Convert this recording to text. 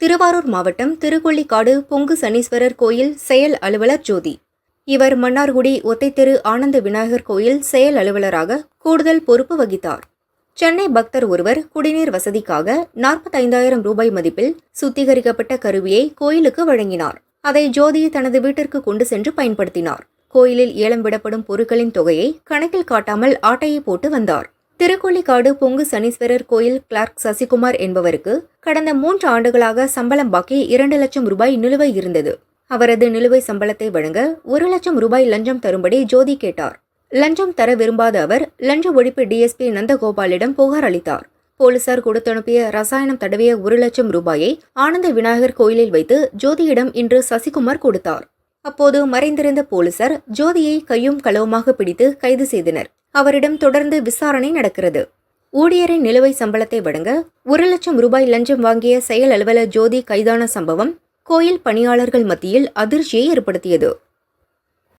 திருவாரூர் மாவட்டம் திருக்கொள்ளிக்காடு பொங்கு சனீஸ்வரர் கோயில் செயல் அலுவலர் ஜோதி. இவர் மன்னார்குடி ஒத்தைத்தெரு ஆனந்த விநாயகர் கோயில் செயல் அலுவலராக கூடுதல் பொறுப்பு வகித்தார். சென்னை பக்தர் ஒருவர் குடிநீர் வசதிக்காக நாற்பத்தைந்தாயிரம் ரூபாய் மதிப்பில் சுத்திகரிக்கப்பட்ட கருவியை கோயிலுக்கு வழங்கினார். அதை ஜோதி தனது வீட்டிற்கு கொண்டு சென்று பயன்படுத்தினார். கோயிலில் ஏலம் விடப்படும் பொருட்களின் தொகையை கணக்கில் காட்டாமல் ஆட்டையை போட்டு வந்தார். திருக்கொள்ளிக்காடு பொங்கு சனீஸ்வரர் கோயில் கிளார்க் சசிகுமார் என்பவருக்கு கடந்த மூன்று ஆண்டுகளாக சம்பளம் பாக்கி இரண்டு லட்சம் ரூபாய் நிலுவை இருந்தது. அவரது நிலுவை சம்பளத்தை வழங்க ஒரு லட்சம் ரூபாய் லஞ்சம் தரும்படி ஜோதி கேட்டார். லஞ்சம் தர விரும்பாத அவர் லஞ்ச ஒழிப்பு டிஎஸ்பி நந்தகோபாலிடம் புகார் அளித்தார். போலீசார் கொடுத்தனுப்பிய ரசாயனம் தடவிய ஒரு லட்சம் ரூபாயை ஆனந்த விநாயகர் கோயிலில் வைத்து ஜோதியிடம் இன்று சசிகுமார் கொடுத்தார். அப்போது மறைந்திருந்த போலீசார் ஜோதியை கையும் களவுமாக பிடித்து கைது செய்தனர். அவரிடம் தொடர்ந்து விசாரணை நடக்கிறது. ஊழியரின் நிலுவை சம்பளத்தை வழங்க ஒரு லட்சம் ரூபாய் லஞ்சம் வாங்கிய செயல் அலுவலர் ஜோதி கைதான சம்பவம் கோயில் பணியாளர்கள் மத்தியில் அதிர்ச்சியை ஏற்படுத்தியது.